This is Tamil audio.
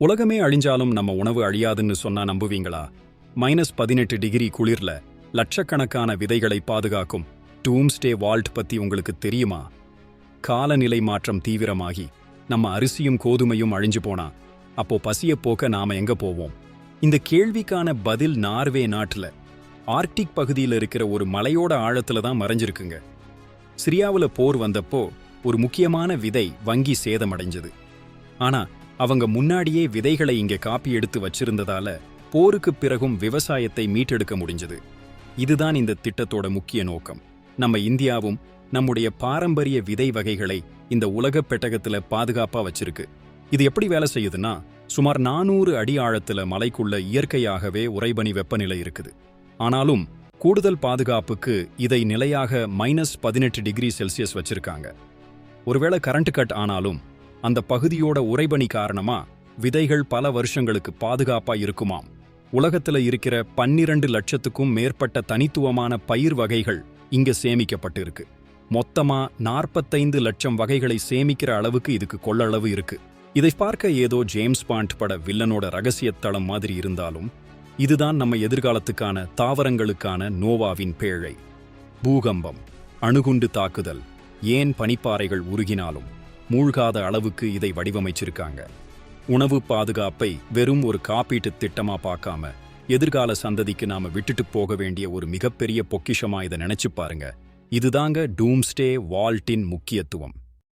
உலகமே அழிஞ்சாலும் நம்ம உணவு அழியாதுன்னு சொன்னா நம்புவீங்களா? மைனஸ் பதினெட்டு டிகிரி குளிர்ல லட்சக்கணக்கான விதைகளை பாதுகாக்கும் டூம்ஸ்டே வால்ட் பத்தி உங்களுக்கு தெரியுமா? காலநிலை மாற்றம் தீவிரமாகி நம்ம அரிசியும் கோதுமையும் அழிஞ்சு போனா அப்போ பசிய போக்க நாம எங்க போவோம்? இந்த கேள்விக்கான பதில் நார்வே நாட்டுல ஆர்க்டிக் பகுதியில் இருக்கிற ஒரு மலையோட ஆழத்துல தான் மறைஞ்சிருக்குங்க. சிரியாவுல போர் வந்தப்போ ஒரு முக்கியமான விதை வங்கி சேதமடைஞ்சது. ஆனா அவங்க முன்னாடியே விதைகளை இங்கே காப்பி எடுத்து வச்சிருந்ததால போருக்குப் பிறகும் விவசாயத்தை மீட்டெடுக்க முடிஞ்சது. இதுதான் இந்த திட்டத்தோட முக்கிய நோக்கம். நம்ம இந்தியாவும் நம்முடைய பாரம்பரிய விதை வகைகளை இந்த உலகப் பெட்டகத்துல பாதுகாப்பா வச்சிருக்கு. இது எப்படி வேலை செய்யுதுன்னா சுமார் நானூறு அடி ஆழத்துல மலைக்குள்ள இயற்கையாகவே உறைபனி வெப்பநிலை இருக்குது. ஆனாலும் கூடுதல் பாதுகாப்புக்கு இதை நிலையாக மைனஸ் பதினெட்டு டிகிரி செல்சியஸ் வச்சிருக்காங்க. ஒருவேளை கரண்ட் கட் ஆனாலும் அந்த பகுதியோட உறைபனி காரணமா விதைகள் பல வருஷங்களுக்கு பாதுகாப்பா இருக்குமாம். உலகத்துல இருக்கிற பன்னிரண்டு லட்சத்துக்கும் மேற்பட்ட தனித்துவமான பயிர் வகைகள் இங்க சேமிக்கப்பட்டு இருக்கு மொத்தமா நாற்பத்தைந்து லட்சம் வகைகளை சேமிக்கிற அளவுக்கு இதுக்கு கொள்ளளவு இருக்கு. இதை பார்க்க ஏதோ ஜேம்ஸ் பாண்ட் பட வில்லனோட ரகசியத்தளம் மாதிரி இருந்தாலும் இதுதான் நம்ம எதிர்காலத்துக்கான தாவரங்களுக்கான நோவாவின் பேழை. பூகம்பம் அணுகுண்டு தாக்குதல் ஏன் பனிப்பாறைகள் உருகினாலும் மூழ்காத அளவுக்கு இதை வடிவமைச்சிருக்காங்க. உணவு பாதுகாப்பை வெறும் ஒரு காப்பீட்டு திட்டமா பார்க்காம எதிர்கால சந்ததிக்கு நாம விட்டுட்டு போக வேண்டிய ஒரு மிகப்பெரிய பொக்கிஷமா இதை நினைச்சு பாருங்க. இதுதாங்க டூம்ஸ்டே வால்ட்டின் முக்கியத்துவம்.